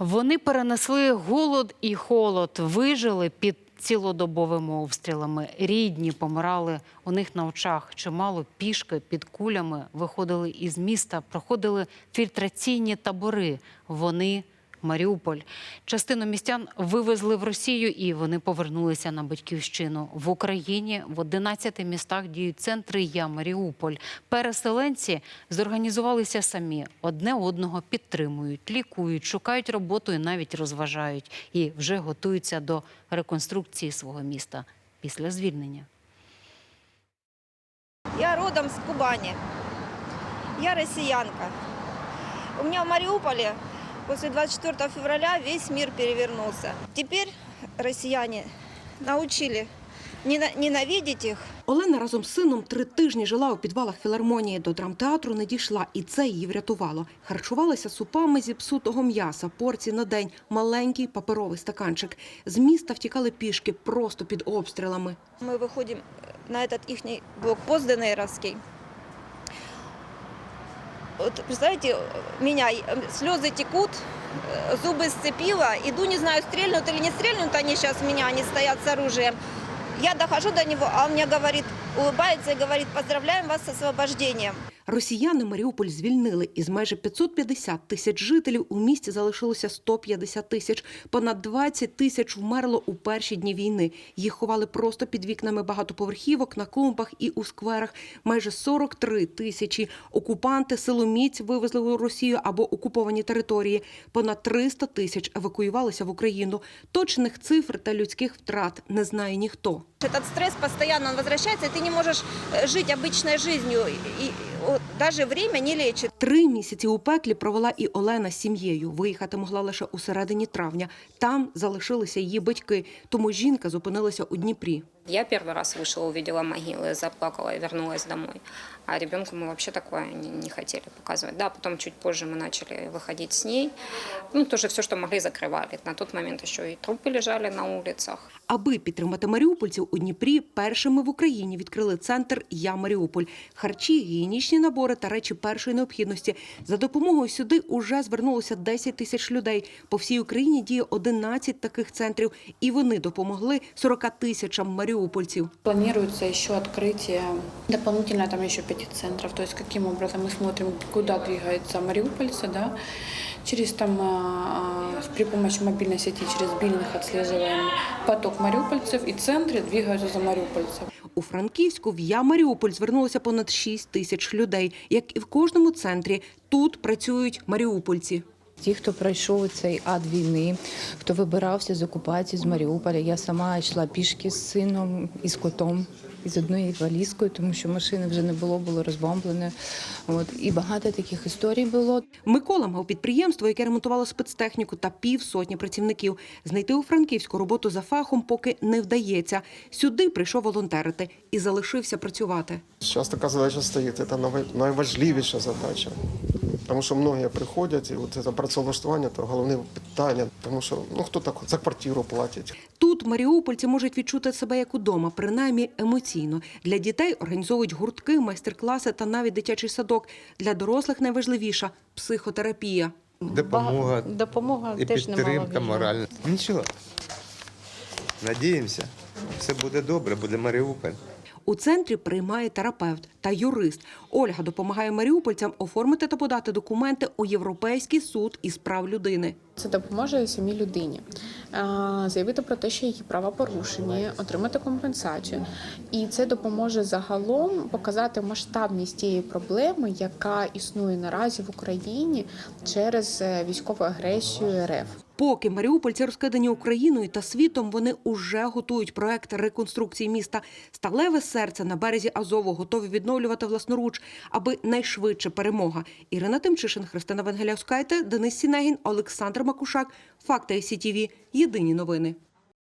Вони перенесли голод і холод, вижили під цілодобовими обстрілами. Рідні помирали у них на очах. Чимало пішки під кулями виходили із міста, проходили фільтраційні табори. Вони Маріуполь. Частину містян вивезли в Росію і вони повернулися на батьківщину. В Україні в 11 містах діють центри Я Маріуполь. Переселенці зорганізувалися самі, одне одного підтримують, лікують, шукають роботу і навіть розважають. І вже готуються до реконструкції свого міста після звільнення. Я родом с Кубани. Я россиянка. У меня в Мариуполе после 24 февраля весь мир перевернулся. Теперь россияне научили нена- ненавидеть их, Олена разом з сином три тижні жила у підвалах філармонії. До драмтеатру не дійшла, і це її врятувало. Харчувалася супами зі псутого м'яса, порції на день, маленький паперовий стаканчик. З міста втікали пішки просто під обстрілами. Мы выходим на этот их блокпост ДНРовский. Вот, представляете, меня э, слезы текут, э, зубы сцепила, иду, не знаю, стрельнут или не стрельнут они сейчас в меня, они стоят с оружием. Я дохожу до него, а он мне говорит, улыбается и говорит, поздравляем вас с освобождением. Росіяни Маріуполь звільнили. Із майже 550 тисяч жителів у місті залишилося 150 тисяч. Понад 20 тисяч вмерло у перші дні війни. Їх ховали просто під вікнами багатоповерхівок, на клумбах і у скверах. Майже 43 тисячі. Окупанти силоміць вивезли у Росію або окуповані території. Понад 300 тисяч евакуювалися в Україну. Точних цифр та людських втрат не знає ніхто. Этот стресс постоянно он возвращается, и ты не можешь э, жить обычной жизнью. И, и, вот, даже время не лечит. Три місяці у пеклі провела і Олена з сім'єю. Виїхати могла лише у середині травня. Там залишилися її батьки, тому жінка зупинилася у Дніпрі. Я первый раз вышла, увидела могилы, заплакала и вернулась домой. А ребенку мы вообще такое не, не хотели показывать. Да, потом чуть позже мы начали выходить с ней. Ну, тоже все, что могли, закрывали. На тот момент еще и трупы лежали на улицах. Аби підтримати маріупольців у Дніпрі, першими в Україні відкрили центр Я Маріуполь. Харчі, гігієнічні набори та речі першої необхідності. За допомогою сюди уже звернулося 10 тисяч людей. По всій Україні діє 11 таких центрів, і вони допомогли 40 тисячам маріупольців. Планируется еще открытие дополнительно там еще пяти центров. То есть каким образом мы смотрим, куда двигаются мариупольцы, да, через там а, а, при помощи мобильной сети, через бильных отслеживаем поток мариупольцев и центры двигаются за мариупольцев. У Франківську в Я Маріуполь звернулося понад 6 тисяч людей. Як і в кожному центрі, тут працюють маріупольці. Ті, хто пройшов цей ад війни, хто вибирався з окупації з Маріуполя. Я сама йшла пішки з сином і з котом, і з одною валізкою, тому що машини вже не було, було розбомблене. От і багато таких історій було. Микола мав підприємство, яке ремонтувало спецтехніку та півсотні працівників. Знайти у Франківську роботу за фахом поки не вдається. Сюди прийшов волонтерити і залишився працювати. Зараз така задача стоїть, це най- найважливіша задача. Тому що многі приходять, і от це працевлаштування – це головне питання, тому що ну хто так за квартиру платить. Тут маріупольці можуть відчути себе як удома, принаймні емоційно. Для дітей організовують гуртки, майстер-класи та навіть дитячий садок. Для дорослих найважливіша психотерапія. Допомога Допомога і теж підтримка моральна. Нічого. Надіємося, все буде добре, буде Маріуполь. У центрі приймає терапевт та юрист. Ольга допомагає маріупольцям оформити та подати документи у Європейський суд із прав людини. Це допоможе самій людині заявити про те, що її права порушені, отримати компенсацію. І це допоможе загалом показати масштабність тієї проблеми, яка існує наразі в Україні через е, військову агресію РФ. Поки маріупольці розкидані Україною та світом, вони уже готують проект реконструкції міста. Сталеве серце на березі Азову готові відновлювати власноруч, аби найшвидше перемога. Ірина Тимчишин, Христина Венгеляускайте, Денис Сінегін, Олександр Макушак. Факти СІТІВІ. Єдині новини.